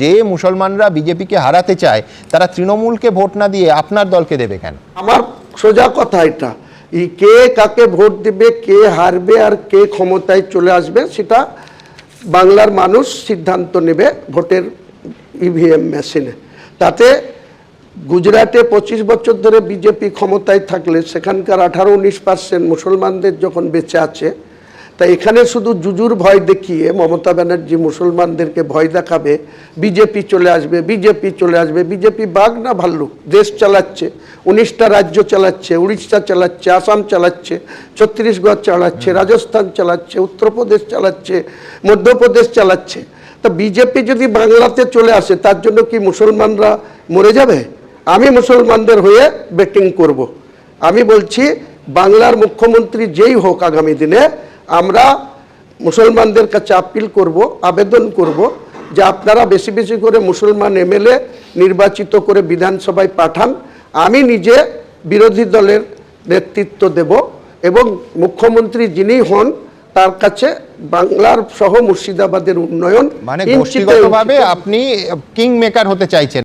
যে মুসলমানরা বিজেপিকে হারাতে চায়, তারা তৃণমূলকে ভোট না দিয়ে আপনার দলকে দেবে কেন? আমার সোজা কথা এটা। কে কাকে ভোট দেবে, কে হারবে আর কে ক্ষমতায় চলে আসবে, সেটা বাংলার মানুষ সিদ্ধান্ত নেবে ভোটের ইভিএম মেশিনে তাতে গুজরাটে পঁচিশ বছর ধরে বিজেপি ক্ষমতায় থাকলে সেখানকার আঠারো, উনিশ পার্সেন্ট মুসলমানদের যখন বেঁচে আছে তা এখানে শুধু জুজুর ভয় দেখিয়ে মমতা ব্যানার্জি মুসলমানদেরকে ভয় দেখাবে বিজেপি চলে আসবে বিজেপি চলে আসবে বিজেপি বাঘ না ভাল্লুক? দেশ চালাচ্ছে উনিশটা রাজ্য চালাচ্ছে উড়িষ্যা চালাচ্ছে আসাম চালাচ্ছে ছত্তিশগড় চালাচ্ছে রাজস্থান চালাচ্ছে উত্তরপ্রদেশ চালাচ্ছে মধ্যপ্রদেশ চালাচ্ছে। তা বিজেপি যদি বাংলাতে চলে আসে তার জন্য কি মুসলমানরা মরে যাবে? আমি মুসলমানদের হয়ে ব্যাটিং করব। আমি বলছি বাংলার মুখ্যমন্ত্রী যেই হোক আগামী দিনে আমরা মুসলমানদের কাছে আপিল করব আবেদন করব যে আপনারা বেশি বেশি করে মুসলমান এমএলএ নির্বাচিত করে বিধানসভায় পাঠান। আমি নিজে বিরোধী দলের নেতৃত্ব দেব এবং মুখ্যমন্ত্রী যিনি হন তার কাছে বাংলার সহ মুর্শিদাবাদের উন্নয়ন মানে আপনি কিং মেকার হতে চাইছেন।